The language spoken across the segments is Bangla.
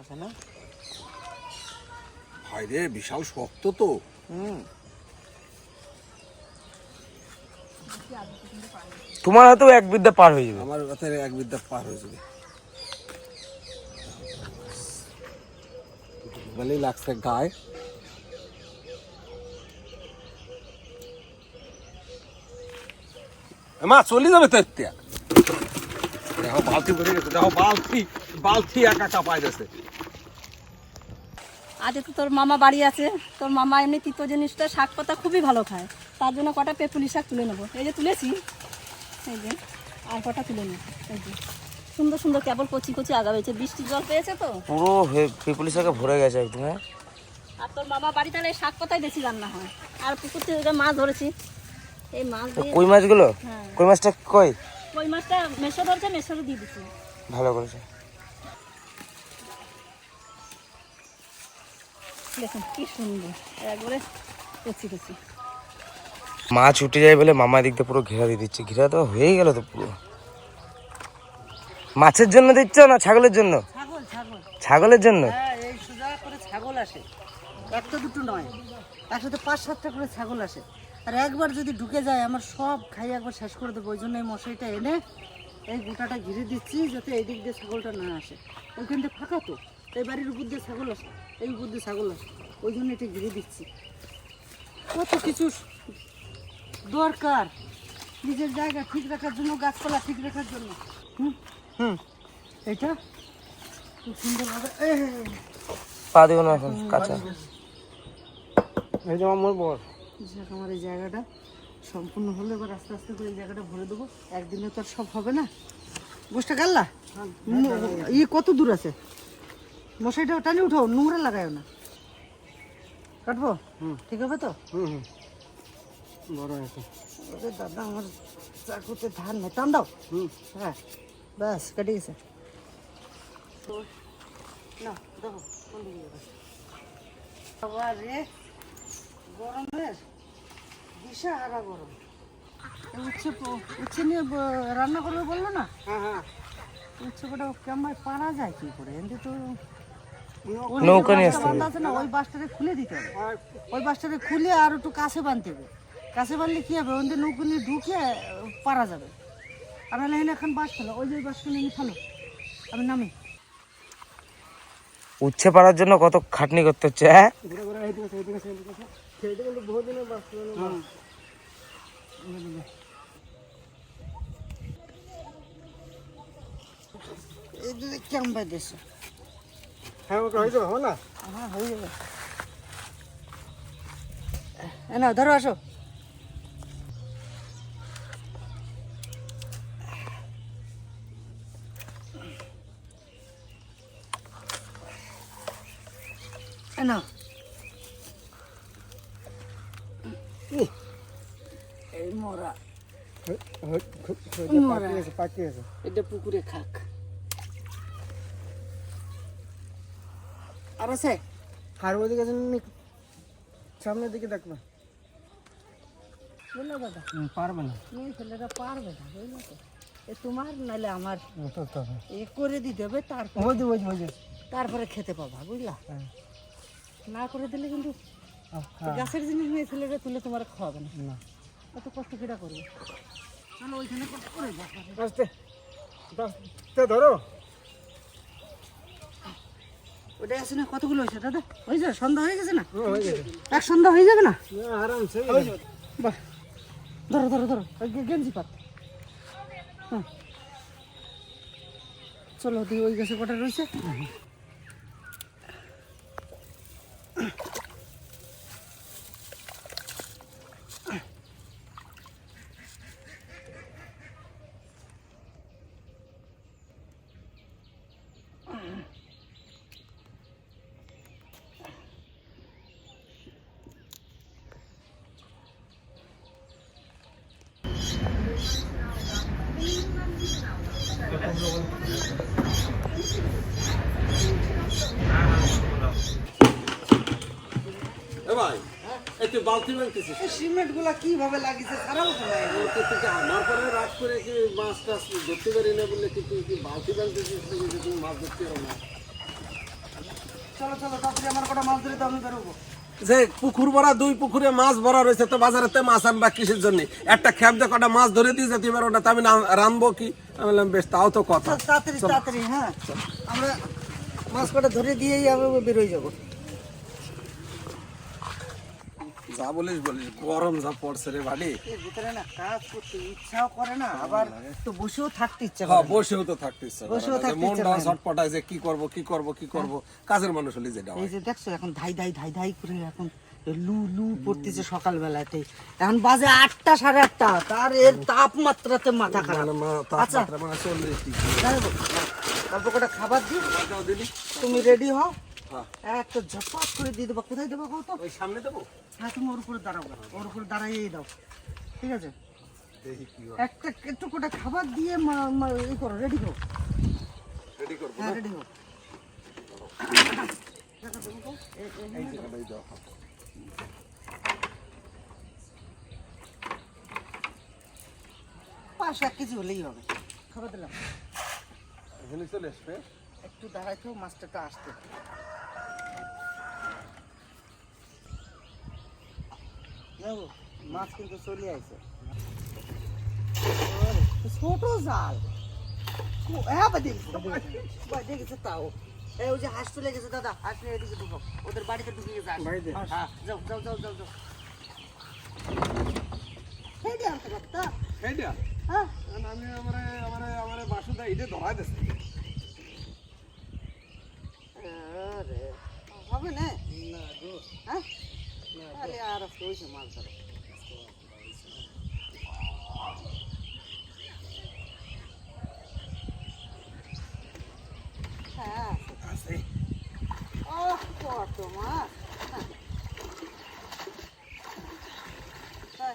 আছে না? ভাই রে বিশাল শক্ত তো। হুম। তোমার হয়তো এক বিদ্যা পার হয়ে যাবে। আমার কথায় এক বিদ্যা পার হয়ে যাবে। ভালোই লাগছে গায়ে। মা চলে যাবে তো এতিয়া দেখো বালতি ভরে গেছে দেখো বালতি বালতি একা একা গেছে আজ তো তোর মামা বাড়ি আছে তোর মামা এমনি তিতো জিনিসটা শাক পাতা খুবই ভালো খায়। তার জন্য কটা পেপুলি শাক তুলে নেব। এই যে তুলেছি এই যে আর কটা তুলে নেব এই যে। সুন্দর সুন্দর কেবল কচি কচি আগা হয়েছে বৃষ্টির জল পেয়েছে তো? পুরো পিপুলি শাকে ভরে গেছে একদম। আর তোর মামা বাড়ি তাহলে এই শাক পাতাই বেশি রান্না হয়। আর পুকুর থেকে মাছ ধরেছি এই মাছ কই মাছগুলো? হ্যাঁ। কই মাছটা কই? ওই মাছটা মেশো ধরছে মেশোরে দিয়ে দিচ্ছি ভালো করেছে। দেখুন কি সুন্দর। একবারে কচি কচি। মাছ উঠে যায় বলে মামা দিক দিয়ে পুরো ঘেরা দিয়ে দিচ্ছে। ঘেরা তো হয়েই গেল তো পুরো। মাছের জন্য দিচ্ছ না ছাগলের জন্য? ছাগল ছাগল। ছাগলের জন্য? হ্যাঁ এই সোজা করে ছাগল আসে। একটা দুটো নয়। একসাথে পাঁচ সাতটা করে ছাগল আসে। আর একবার যদি ঢুকে যায় আমার সব খাই একবার শেষ করে দেবো। ওই জন্য এই মশারিটা এনে এই গোটাটা ঘিরে দিচ্ছি যাতে এই দিক দিয়ে ছাগলটা না আসে। ওইখান থেকে ফাঁকা তো এই বাড়ির উপর দিয়ে ছাগল আসে এই উপর দিয়ে ছাগল আসে। ওই জন্য এটা ঘিরে দিচ্ছি। কত কিছু দরকার। নিজের জায়গা ঠিক রাখার জন্য গাছপালা ঠিক রাখার জন্য। হুম? হুম। এটা খুব সুন্দরভাবে এই। পা দিও না এখন কাঁচা। এই যে আমার বর। যাক আমার এই জায়গাটা সম্পূর্ণ হলে এবার আস্তে আস্তে করে এই জায়গাটা ভরে দেবো। একদিনে তো আর সব হবে না। গোষ্ঠটা গাল্লা ইয়ে কত দূর আছে? মশাইটা টানি উঠো নোংরা লাগায় না। কাটবো? ঠিক হবে তো? বড় আছে ওরে দাদা আমার চাকুতে ধান নেই। টান দাও। হ্যাঁ ব্যাস কেটে গেছে। না দেখো গরমের দিশাহারা গরম। উচ্ছে নিয়ে রান্না করবে বলল না? উচ্ছে কটা কেমন পারা যায় কি করে? এমনি তো নৌকা নিয়ে বাঁধা আছে না ওই বাসটারে খুলে দিতে হবে। ওই বাসটারে খুলে আর একটু কাছে বাঁধতে হবে। কাছে বাঁধলে কি হবে? ওদের নৌকো নিয়ে ঢুকে পারা যাবে। আর নাহলে এখানে এখন বাস ফেলো। ওই যে ওই বাসটা নিয়ে ফেলো। আমি নামি। উচ্ছে পাড়ার জন্য কত খাটনি করতে হচ্ছে হ্যাঁ? এই দিকে কেমন বাঁধেছে হ্যাঁ ওটা হয়ে যাবে না? হ্যাঁ হয়ে যাবে। না ধরো আসো। না মরা মরা এটা পুকুরে খাক আর আছে আর ওদিকে সামনের দিকে দেখবে বুঝলো দাদা পারবে না মেয়ে ছেলেরা পারবে না বুঝলো তো এ তোমার নাহলে আমার এ করে দিতে হবে তারপর তারপরে খেতে পাবা বুঝলা। না করে দিলে কিন্তু গাছের জিনিস মেয়ে ছেলেরা তুলে তোমার খাওয়াবে না এত কষ্ট কেটা করবে? চলো ওইখানে কষ্ট করে। আস্তে আস্তে ধরো। ওটা আছে না কতগুলো হয়েছে দাদা? হয়েছে? সন্ধ্যা হয়ে গেছে না? হয়ে এক সন্ধ্যা হয়ে যাবে না? আরামসে বাহ। ধরো ধরো ধরো। গেঞ্জি পাত। হ্যাঁ। চলো দিয়ে ওই গাছে কটা রয়েছে? এ ভাই এই তুই বালতি বানতেছিস সিমেন্টগুলা কীভাবে নাই। আমার পরে করে কি মাছ টাছ ধরতে পারি না বলে কি তুই কি বালতি বানতেছিস নাকি যে তুমি মাছ ধরতে পারো না? চলো চলো তাড়াতাড়ি আমার কটা মাছ ধরে তো আমি বেরোবো যে পুকুর ভরা দুই পুকুরে মাছ ভরা রয়েছে তো বাজারেতে মাছ আনবা কিসের জন্য? একটা খেপ দিয়ে কটা মাছ ধরে দিয়ে যেতে পারো ওটা তো আমি রানবো কি? আমি বললাম বেশ তাও তো কথা। তাড়াতাড়ি তাড়াতাড়ি হ্যাঁ? আমরা মাছ কটা ধরে দিয়েই আমি বেরোয় যাব। যা বলিস বলিস গরম যা পড়ছে রে বাড়ি। ভিতরে না কাজ করতে ইচ্ছাও করে না আবার তো বসেও থাকতে ইচ্ছা হ্যাঁ করে বসেও তো থাকতে ইচ্ছা করে বসেও থাকতে মনটা। ছটপটায় যে কি করব কি করব কি করব কাজের মানুষ হলে যেটা এই যে দেখছ এখন ধাই ধাই ধাই ধাই করে এখন লু লু পড়তেছে সকালবেলাতে। এখন বাজে আটটা সাড়ে আটটা তার এর তাপমাত্রাতে মাথা খারাপ। মানে আচ্ছা। তাপমাত্রা মানে কটা খাবার দিই? তুমি রেডি হও? হ্যাঁ। একটা ঝপাট করে দিয়ে দেবো। কোথায় দেবো কত ওই সামনে দেবো? হ্যাঁ তুমি ওর উপরে দাঁড়াও ওর উপরে দাঁড়াইয়েই দাও। ঠিক আছে? হয়। একটা একটু কটা খাবার দিয়ে ই করো রেডি করো। রেডি হ্যাঁ রেডি করো। এই জায়গাটাই দাও। পাঁচশো এক কেজি হলেই হবে। খাবার দিলাম। এখানে চলে আসবে। একটু দাঁড়াইতে মাছটা আসতে মাছ কিন্তু চলে আইছে। ছোট জাল। ও, হ্যাঁ দেখেছি তাও। এই ওই যে হাঁস চলে গেছে দাদা হাঁস নিয়ে এদিকে ঢুকো। ওদের বাড়িতে ঢুকে গেছে হাঁস। বাড়িতে? হ্যাঁ যাও যাও যাও যাও যাও। দিয়ে আনতে পারতা এইটা হ্যাঁ? আমি আমারে আমারে আমারে বাসুদা ইটে ধরাই দিছে। হবে না? হ্যাঁ আরে আর হয়েছে মাছ ধরে হ্যাঁ আছে ও কত মাছ হ্যাঁ। হ্যাঁ,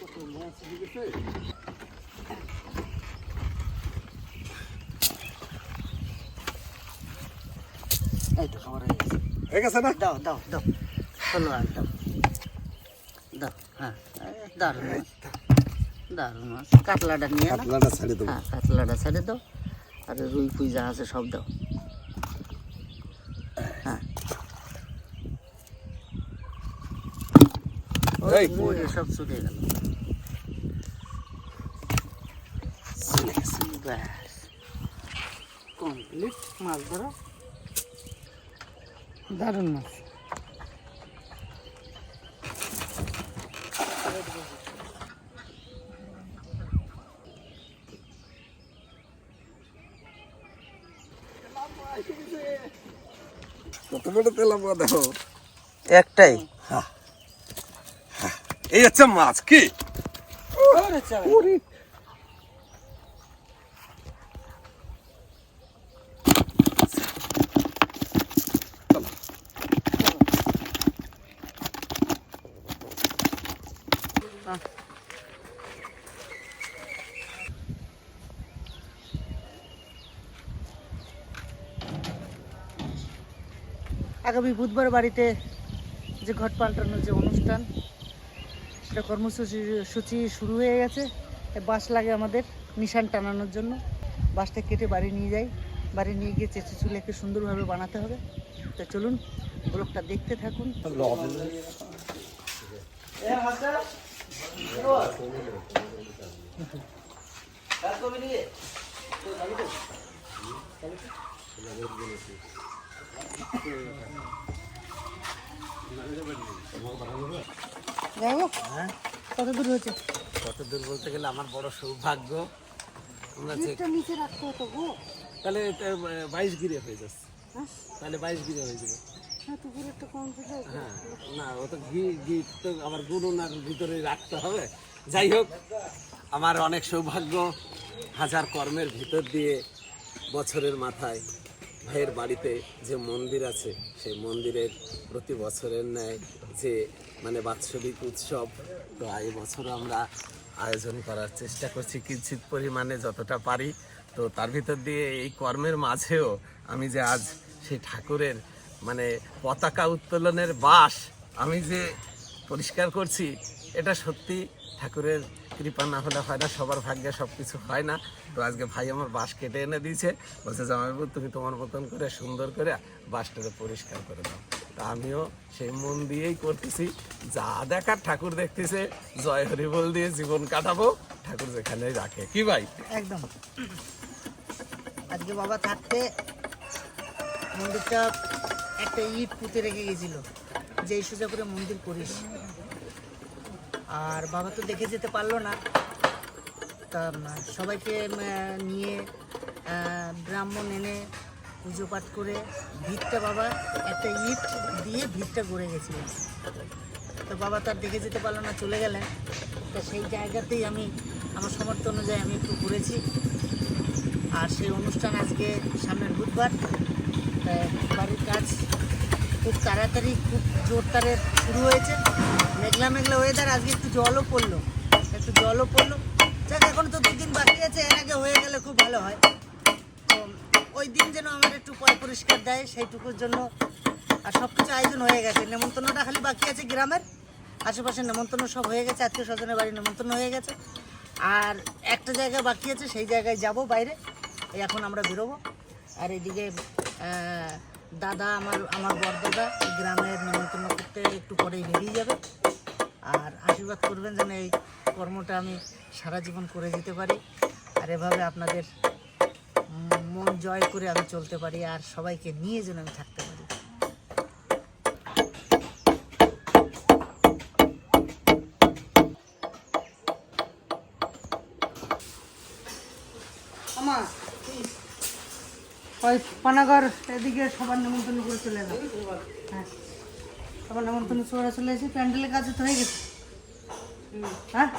কত মাছ হয়ে গেছে এই তো খাবার হয়ে গেছে না? দাও দাও দাও। চলো আর দাও। দাও হ্যাঁ দারুণ দারুণ মাছ। কাতলাটা নিয়ে আপনারা ছেড়ে দেবো হ্যাঁ কাতলাটা ছেড়ে দাও। আর রুই ফুই যা আছে সব দাও। হ্যাঁ। সব ছুটে গেল। কমপ্লিট মাছ ধরো। দারুণ মাছ। কত বড় তেলাম দেখো? একটাই। এই হচ্ছে মাছ কি? ওরে আগামী বুধবার বাড়িতে যে ঘট পাল্টানোর যে অনুষ্ঠান, সেটা কর্মসূচি সূচি শুরু হয়ে গেছে। বাঁশ লাগে আমাদের নিশান টানানোর জন্য। বাসটা কেটে বাড়ি নিয়ে যাই। বাড়ি নিয়ে গিয়ে চেঁচে চুলেকে সুন্দরভাবে বানাতে হবে। তা চলুন, ব্লগটা দেখতে থাকুন। যাই হোক কত দূর হয়েছে? কত দূর বলতে গেলে আমার বড় সৌভাগ্য। আমরা নিচে রাখতে হতো গো। তাহলে বাইশ গিরে হয়ে যাচ্ছে। হ্যাঁ? তাহলে বাইশ গিরে হয়ে যাবে। হ্যাঁ হ্যাঁ না ও তো ঘি ঘি তো আমার ভিতরে রাখতে হবে। যাই হোক আমার অনেক সৌভাগ্য। হাজার কর্মের ভিতর দিয়ে বছরের মাথায় ভাইয়ের বাড়িতে যে মন্দির আছে, সেই মন্দিরের প্রতি বছরের ন্যায় যে মানে বাৎসরিক উৎসব, তো এই বছর আমরা আয়োজন করার চেষ্টা করছি কিঞ্চিত পরিমাণে যতটা পারি। তো তার ভিতর দিয়ে এই কর্মের মাঝেও আমি যে আজ সেই ঠাকুরের মানে পতাকা উত্তোলনের বাস আমি যে পরিষ্কার করছি, এটা সত্যি ঠাকুরের কৃপা না হলে হয় না, সবার ভাগ্যে সব কিছু হয় না। তো আজকে ভাই আমার বাঁশ কেটে এনে দিয়েছে। বলছে, জামাইবাবু, তুমি তোমার মতন করে, সুন্দর করে বাঁশটাকে পরিষ্কার করে দাও। তা আমিও সেই মন দিয়েই করতেছি। যা দেখার ঠাকুর দেখতেছে, জয় হরি বল দিয়ে জীবন কাটাবো, ঠাকুর যেখানে রাখে। কি ভাই? একদম। আজকে বাবা থাকতে মন্দিরটা একটা ইট পুঁতে রেখে গেছিল। যে সোজা করে মন্দির করিস। আর বাবা তো দেখে যেতে পারল না। তা সবাইকে নিয়ে ব্রাহ্মণ এনে পুজো পাঠ করে ভিতটা বাবা একটা ইট দিয়ে ভিতটা গড়ে গেছিল। তো বাবা তার দেখে যেতে পারল না, চলে গেলেন। তো সেই জায়গাতেই আমি, আমার সমর্থ অনুযায়ী আমি একটু ঘুরেছি। আর সেই অনুষ্ঠান আজকে সামনের বুধবার। বাড়ির কাজ খুব তাড়াতাড়ি, খুব জোরতারে শুরু হয়েছে। মেঘলা মেঘলা ওয়েদার আজকে একটু জলও পড়ল। একটু জলও পড়ল। যাক, এখন তো দুদিন বাকি আছে, এর আগে হয়ে গেলে খুব ভালো হয়। তো, ওই দিন যেন আমার একটু পয় পরিষ্কার দেয়, সেইটুকুর জন্য। আর সব কিছু আয়োজন হয়ে গেছে। নেমন্তন্নটা খালি বাকি আছে গ্রামের। আশেপাশে নেমন্তন্ন সব হয়ে গেছে, আত্মীয় স্বজনের বাড়ি নেমন্তন্ন হয়ে গেছে। আর একটা জায়গা বাকি আছে, সেই জায়গায় যাব বাইরে। এখন আমরা বেরোবো। আর এদিকে দাদা আমার আমার বড়দাদা এই গ্রামের নেমন্তন্ন করতে একটু পরেই বেরিয়ে যাবে। আর আশীর্বাদ করবেন যেন এই কর্মটা আমি সারা জীবন করে যেতে পারি আর এভাবে আপনাদের মন জয় করে আমি চলতে পারি আর সবাইকে নিয়ে যেন আমি থাকতে পারি। আমার ওই পানাগড় এদিকে সবার নেমন্তন্ন করে চলে এলাম। হ্যাঁ। সবার নেমন্তন্ন করে চলে এসেছি। প্যান্ডেলের কাজ তো হয়ে গেছে। হ্যাঁ?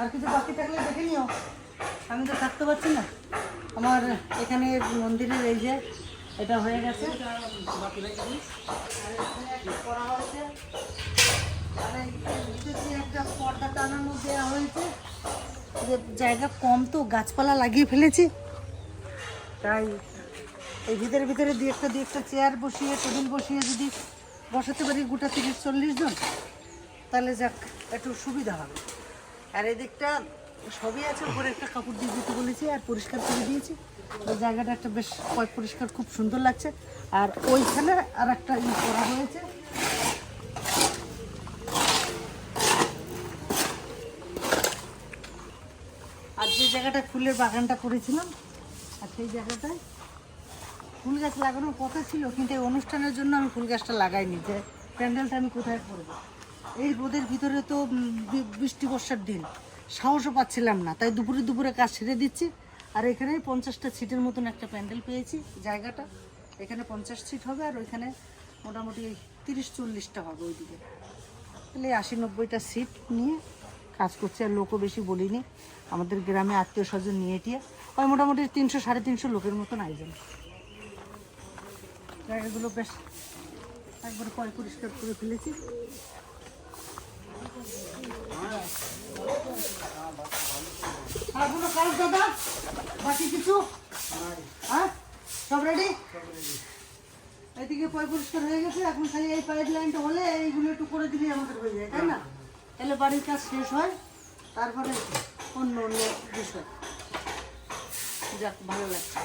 আর কিছু বাকি থাকলে দেখে নিও। আমি তো থাকতে পারছি না। আমার এখানে মন্দিরের এই যে এটা হয়ে গেছে। একটা পর্দা টানানো দেওয়া হয়েছে যে জায়গা কম তো, গাছপালা লাগিয়ে ফেলেছি। তাই এই ভিতরে ভিতরে দুই একটা দুই একটা চেয়ার বসিয়ে টেবিল বসিয়ে যদি বসাতে পারি গোটা তিরিশ, চল্লিশ জন, তাহলে যাক, একটু সুবিধা হবে। আর এদিকটা সবই আছে, উপরে একটা কাপড় দিয়ে দিতে বলেছি, আর পরিষ্কার করে দিয়েছি। ওই জায়গাটা একটা বেশ পরিষ্কার, খুব সুন্দর লাগছে। আর ওইখানে আর একটা ই করা হয়েছে। আর যে জায়গাটা ফুলের বাগানটা করেছিলাম, আর সেই জায়গাটায় ফুল গাছ লাগানোর কথা ছিল, কিন্তু এই অনুষ্ঠানের জন্য আমি ফুল গাছটা লাগাইনি যে প্যান্ডেলটা আমি কোথায় করব। এই রোদের ভিতরে তো বৃষ্টি, বর্ষার দিন। সাহসও পাচ্ছিলাম না। তাই দুপুরে দুপুরে কাজ সেরে দিচ্ছি। আর এখানে পঞ্চাশটা সিটের মতন একটা প্যান্ডেল পেয়েছি, জায়গাটা। এখানে পঞ্চাশ সিট হবে আর ওইখানে মোটামুটি তিরিশ, চল্লিশটা হবে ওইদিকে। তাহলে আশি, নব্বইটা সিট নিয়ে কাজ করছে। আর লোকও বেশি বলিনি। আমাদের গ্রামে আত্মীয় স্বজন নিয়ে টিয়ে। ওই মোটামুটি তিনশো, সাড়ে তিনশো লোকের মতন আয়োজন। জায়গাগুলো বেশ একবার পয় পরিষ্কার করে ফেলেছি। কাজ, দাদা? বাকি কিছু? হ্যাঁ? সব রেডি এদিকে পয় পরিষ্কার হয়ে গেছে, এখন খালি এই লাইনটা এইগুলো একটু করে দিলেই আমাদের হয়ে যায়, তাই না? বাড়ির কাজ শেষ হয়, তারপরে অন্য অন্য বিষয়। যাক, ভালো লাগছে।